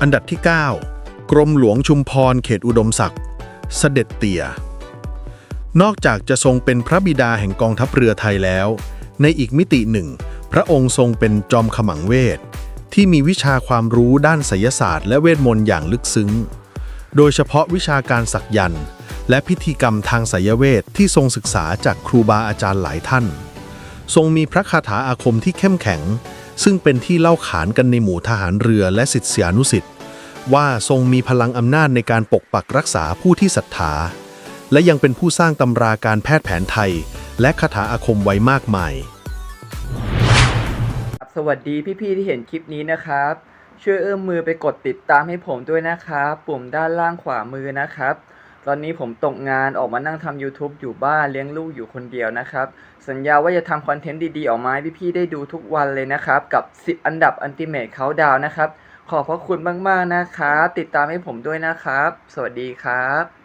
อันดับที่ 9 กรมหลวงชุมพรเขตอุดมศักดิ์เสด็จเตี่ยนอกจากจะทรงเป็นพระบิดาแห่งกองทัพเรือไทยแล้ว ในอีกมิติหนึ่ง พระองค์ทรงเป็นจอมขมังเวท ที่มีวิชาความรู้ด้านไสยศาสตร์และเวทมนต์อย่างลึกซึ้ง โดยเฉพาะวิชาการสักยันต์และพิธีกรรมทางไสยเวทที่ทรงศึกษาจากครูบาอาจารย์หลายท่าน ทรงมีพระคาถาอาคมที่เข้มแข็ง ซึ่งเป็นที่เล่าขานกันในหมู่ทหารเรือและศิษยานุศิษย์ว่าทรงมีพลังอำนาจในการปกปักรักษาผู้ที่ศรัทธา และยังเป็นผู้สร้างตำราการแพทย์แผนไทย และคาถาอาคมไว้มากมาย สวัสดีพี่ๆที่เห็นคลิปนี้นะครับ ช่วยเอื้อมมือไปกดติดตามให้ผมด้วยนะครับ ปุ่มด้านล่างขวามือนะครับ ตอนนี้ผมตกงานออกมานั่งทำ YouTube อยู่บ้านเลี้ยงลูกอยู่คนเดียวนะครับ สัญญาว่าจะทำคอนเทนต์ดีๆ ออกมาให้พี่ๆได้ดูทุกวันเลยนะครับ กับ 10 อันดับอันติเมทเขาดาวนะครับ ขอบพระคุณมากๆนะครับ ติดตามให้ผมด้วยนะครับ สวัสดีครับ